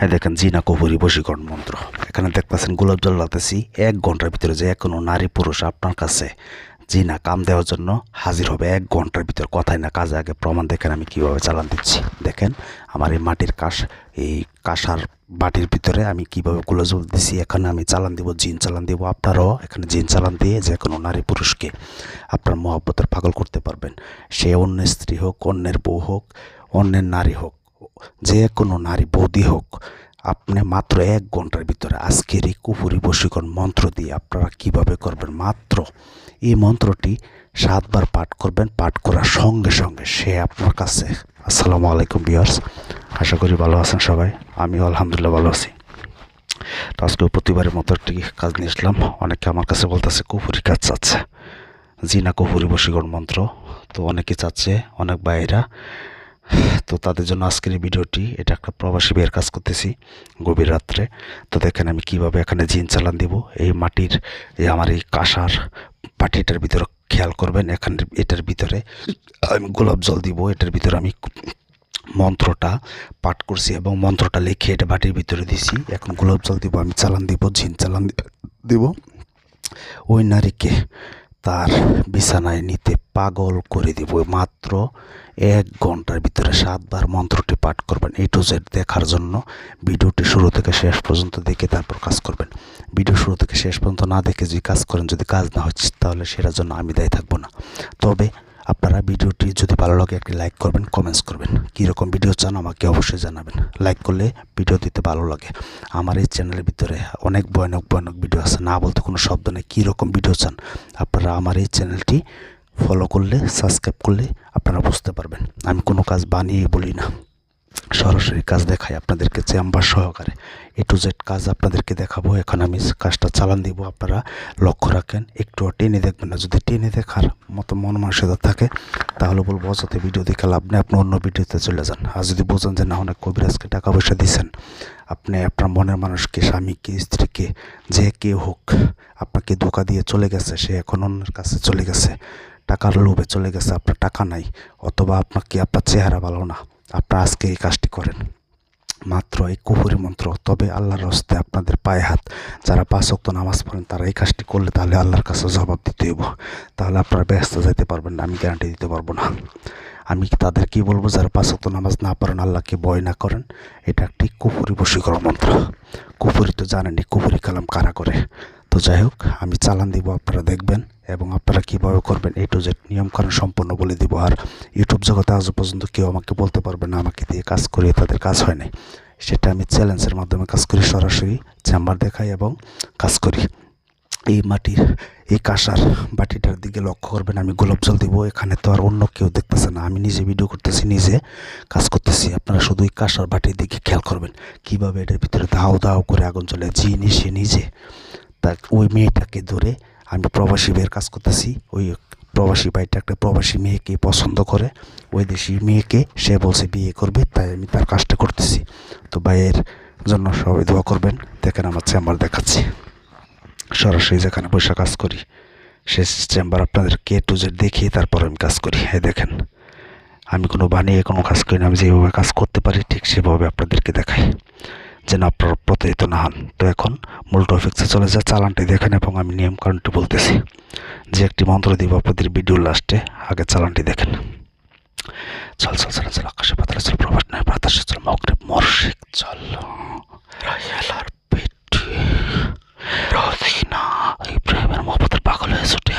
হ্যাঁ দেখেন, জিনা কবরি বশীকরণ মন্ত্র। এখানে দেখতেছেন, গোলাপ জল লাতেছি এক ঘণ্টার ভিতরে যে কোনো নারী পুরুষ আপনার কাছে জিনা কাম দেওয়ার জন্য হাজির হবে এক ঘণ্টার ভিতর। কথাই না কাজে আগে প্রমাণ দেখেন আমি কীভাবে চালান দিচ্ছি। দেখেন, আমার এই মাটির কাশ, এই কাঁসার বাটির ভিতরে আমি কীভাবে গোলাপ জল দিচ্ছি এখানে আমি চালান দিব, জিন চালান দিব, আপনারাও এখানে জিন চালান দিয়ে যে কোনো নারী পুরুষকে আপনার মহব্বতের পাগল করতে পারবেন। সে অন্য স্ত্রী হোক, অন্যের বউ হোক, অন্যের নারী হোক যে কোনো নারী বৌদি হোক, আপনি মাত্র এক ঘণ্টার ভিতরে আজকের এই কুপুরি বশীকরণ মন্ত্র দিয়ে আপনারা কীভাবে করবেন? মাত্র এই মন্ত্রটি সাতবার পাঠ করবেন, পাঠ করার সঙ্গে সঙ্গে সে আপনার কাছে। আসসালামু আলাইকুম বিয়ার্স আশা করি ভালো আছেন সবাই। আমিও আলহামদুলিল্লাহ ভালো আছি। তো আজকে প্রতিবারের মতো একটি কাজ নিয়ে আসলাম। অনেকে আমার কাছে বলতেছে কুপুরি কাজ চাচ্ছে। জিনা কুপুরি বশীকরণ মন্ত্র। তো অনেকে চাচ্ছে, অনেক বাইরা তো তাদের জন্য আজকের এই ভিডিওটি, এটা একটা প্রবাসী বের কাজ করতেছি গভীর রাত্রে। তো দেখেন আমি কীভাবে এখানে জিন চালান দিব, এই মাটির, এই আমার এই কাঁসার পাটিটার ভিতরে খেয়াল করবেন, এখানে, এটার ভিতরে আমি গোলাপ জল দিব, এটার ভিতরে আমি মন্ত্রটা পাঠ করছি এবং মন্ত্রটা লিখে এটা বাটির ভিতরে দিছি। এখন গোলাপ জল দিব, আমি চালান দিব, জিন চালান দিব। ওই নারীকে তার বিছানায় নিতে পাগল করে দিব। মাত্র এক ঘণ্টার ভিতরে সাতবার মন্ত্রটি পাঠ করবেন এ টু জেড দেখার জন্য। ভিডিওটি শুরু থেকে শেষ পর্যন্ত দেখে তারপর কাজ করবেন। ভিডিও শুরু থেকে শেষ পর্যন্ত না দেখে যদি কাজ করেন, যদি কাজ না হচ্ছে তাহলে সেটার জন্য আমি দায়ী থাকব না। তবে আপনারা ভিডিওটি যদি ভালো লাগে একটি লাইক করবেন কমেন্টস করবেন। কীরকম ভিডিও চান আমাকে অবশ্যই জানাবেন। লাইক করলে ভিডিও দিতে ভালো লাগে। আমার এই চ্যানেলের ভিতরে অনেক ভয়ানক ভয়ানক ভিডিও আছে। না বলতে কোনো শব্দ নেই। কীরকম ভিডিও চান আপনারা আমার এই চ্যানেলটি ফলো করলে সাবস্ক্রাইব করলে আপনারা বুঝতে পারবেন। আমি কোনো কাজ বানিয়ে বলি না। সরাসরি কাজ দেখাই আপনাদেরকে, চেম্বার সহকারে। এ টু জেড কাজ আপনাদেরকে দেখাবো। এখন আমি কাজটা চালান দিব, আপনারা লক্ষ্য রাখেন। একটু টেনে দেখবেন না। যদি টেনে দেখার মতো মন মানসিকতা থাকে, তাহলে বলব, অযথা ভিডিও দেখে লাভ নেই। আপনি অন্য ভিডিওতে চলে যান। আর যদি বোঝেন যে, না, অনেক কবিরাজকে টাকা পয়সা দিয়েছেন। আপনি, আপনার মনের মানুষকে, স্বামীকে, স্ত্রীকে, যে কে হোক, আপনাকে ধোকা দিয়ে চলে গেছে, সে এখন অন্যের কাছে চলে গেছে। টাকার লোভে চলে গেছে। আপনার টাকা নাই। অথবা আপনাকে আপনার চেহারা ভালো না। আপনারা আজকে এই কাজটি করেন। মাত্র এই কুহুরি মন্ত্র, তবে আল্লাহর হস্তে আপনাদের পায়ে হাত। যারা পাঁচ অক্ত নামাজ পড়েন, তারা এই কাজটি করলে তাহলে আল্লাহর কাছে জবাব দিতে হইব। তাহলে আপনারা ব্যস্ত যেতে পারবেন না, আমি গ্যারান্টি দিতে পারব না। আমি তাদের কি বলব? যারা পাঁচ অক্ত নামাজ না পড়েন, আল্লাহকে ভয় না করেন। এটা একটি কুপুরি বশীকরণ মন্ত্র। কুপুরি তো জানেনি কুপুরি কালাম কারা করে? তো যাই হোক, আমি চালান দিব, আপনারা দেখবেন। এবং আপনারা কীভাবে করবেন এ টু জেড নিয়মকানুন সম্পূর্ণ বলে দিব। আর ইউটিউব জগতে আজও পর্যন্ত কেউ আমাকে বলতে পারবে না, আমাকে দিয়ে কাজ করিয়ে তাদের কাজ হয় নাই। সেটা আমি চ্যালেঞ্জের মাধ্যমে কাজ করি, সরাসরি চেম্বার দেখাই এবং কাজ করি। এই মাটির, এই কাঁসার বাটিটার দিকে লক্ষ্য করবেন, আমি গোলাপ জল দিব, এখানে তো আর অন্য কেউ দেখতেছে না। আমি নিজে ভিডিও করতেছি, নিজে কাজ করতেছি। আপনারা শুধু এই কাঁসার বাটির দিকে খেয়াল করবেন, কীভাবে এটার ভিতরে দাও দাও করে আগুন চলে যিনি সে নিজে তা ওই মেয়েটাকে ধরে আমি প্রবাসী ভাইয়ের কাজ করতেছি। ওই প্রবাসী ভাইটা একটা প্রবাসী মেয়েকে পছন্দ করে। ওই দেশি মেয়েকে সে বলছে বিয়ে করবে, তাই আমি তার কাজটা করতেছি। তো ভাইয়ের জন্য সবাই দোয়া করবেন। দেখেন আমার চেম্বার দেখাচ্ছি। সরাসরি যেখানে বসে কাজ করি, সে চেম্বার আপনাদের কে টু জেড দেখিয়ে তারপর আমি কাজ করি। হ্যাঁ দেখেন, আমি কোনো বানিয়ে কোনো কাজ করি না, আমি যেভাবে কাজ করতে পারি ঠিক সেভাবে আপনাদেরকে দেখাই। যেন আপনারা প্রতারিত না হন। তো এখন মূল টপিক্সে চলে যায় চালানটি দেখেন এবং আমি নিয়ম কারণটি বলতেছি। যে একটি মন্ত্র দিব আপনাদের ভিডিও লাস্টে, আগে চালানটি দেখেন। চল চল চল চল, আকাশে পাতালে চল, প্রভাত নয়, বাতাসে চল মকরে মর্শিক চল। রায়ালার পেটে রদিনা এই প্রেমের মহব্বতের পাগল হয়ে ছুটে।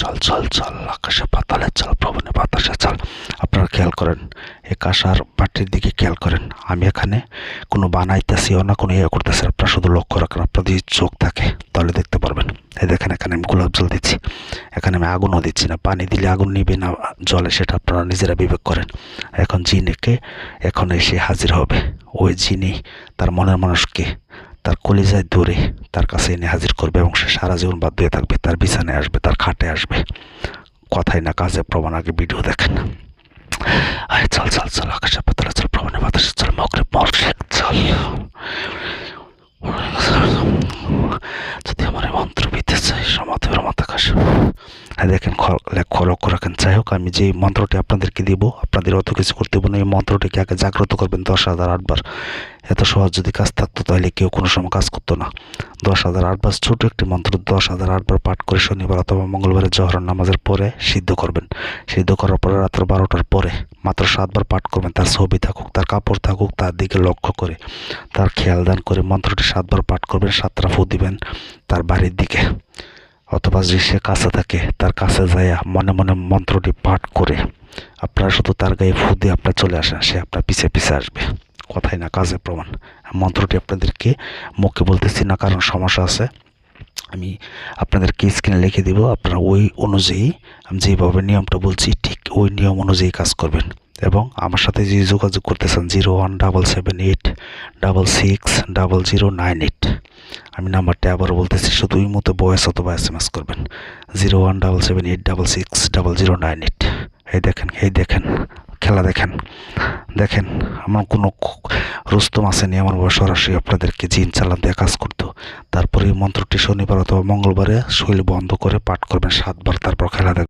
চল চল চল, আকাশে পাতালে চল, প্রবণে বাতাসে চল। আপনারা খেয়াল করেন কাঁসার বাটির দিকে খেয়াল করেন। আমি এখানে কোনো বানাইতেছিও না, কোনো ইয়ে করতেছি। আপনারা শুধু লক্ষ্য রাখেন আপনার যদি চোখ থাকে তাহলে দেখতে পারবেন। এই দেখেন, এখানে আমি গোলাপ জল দিচ্ছি, এখানে আমি আগুনও দিচ্ছি না, পানি দিলে আগুন নিবে না জলে, সেটা আপনারা নিজেরা বিবেক করেন। এখন জিনেকে, এখন এসে হাজির হবে। ওই জিনি তার মনের মানুষকে তার কলিজায় দূরে তার কাছে এনে হাজির করবে এবং সে সারা জীবন বাদ দিয়ে থাকবে, তার বিছানায় আসবে, তার খাটে আসবে। কথাই না কাজে প্রমাণ, আগে ভিডিও দেখেন। আয় চল চল চল আকাশে পাতালে চল প্রমাণে বাতাসে চল, মগরে মর্শেক চল। যদি আমার মন্ত্র বিতে চাই সমাধের মাথাকাশ হ্যাঁ দেখেন লক্ষ্য রাখেন। যাই হোক, আমি যে মন্ত্রটি আপনাদেরকে দিব, আপনাদের অত কিছু করতে দেবো না। এই মন্ত্রটিকে আগে জাগ্রত করবেন দশ হাজার আটবার। এত সহজ যদি কাজ থাকতো, তাহলে কেউ কোনো সময় কাজ করতো না। দশ হাজার আটবার ছোট একটি মন্ত্র, দশ হাজার আটবার পাঠ করে শনিবার অথবা মঙ্গলবারে জহর নামাজের পরে সিদ্ধ করবেন। সিদ্ধ করার পরে রাত্র বারোটার পরে মাত্র সাতবার পাঠ করবেন, তার ছবি থাকুক, তার কাপড় থাকুক, তার দিকে লক্ষ্য করে, তার খেয়াল দান করে মন্ত্রটি সাতবার পাঠ করবেন, সাতটা ফু দিবেন তার বাড়ির দিকে। অথবা যে সে কাছে থাকে, তার কাছে যাইয়া মনে মনে মন্ত্রটি পাঠ করে, আপনারা শুধু তার গায়ে ফু দিয়ে আপনার চলে আসেন, সে আপনার পিছে পিছে আসবে। কথাই না কাজে প্রমাণ। মন্ত্রটি আপনাদেরকে মুখে বলতেছি না, কারণ সমস্যা আছে। আমি আপনাদেরকে স্ক্রিনে লিখে দিব, আপনারা ওই অনুযায়ী, আমি যেভাবে নিয়মটা বলছি, ঠিক ওই নিয়ম অনুযায়ী কাজ করবেন। এবং আমার সাথে যে যোগাযোগ করতেছেন zero one double seven eight double six double zero nine eight আমি নাম্বারটা আবার বলতেছি, শুধু ওই মতো বয়স অথবা এস এম এস করবেন। Zero one double seven eight double six double zero nine eight এই দেখেন এই দেখেন, খেলা দেখেন। দেখেন, আমার কোনো রুস্তম আসেনি, আমার বাবা সরাসরি আপনাদেরকে জিন চালান দিয়ে কাজ করতো। তারপরে মন্ত্রটি শনিবার অথবা মঙ্গলবারে শৈল বন্ধ করে পাঠ করবেন, সাতবার, তারপর খেলা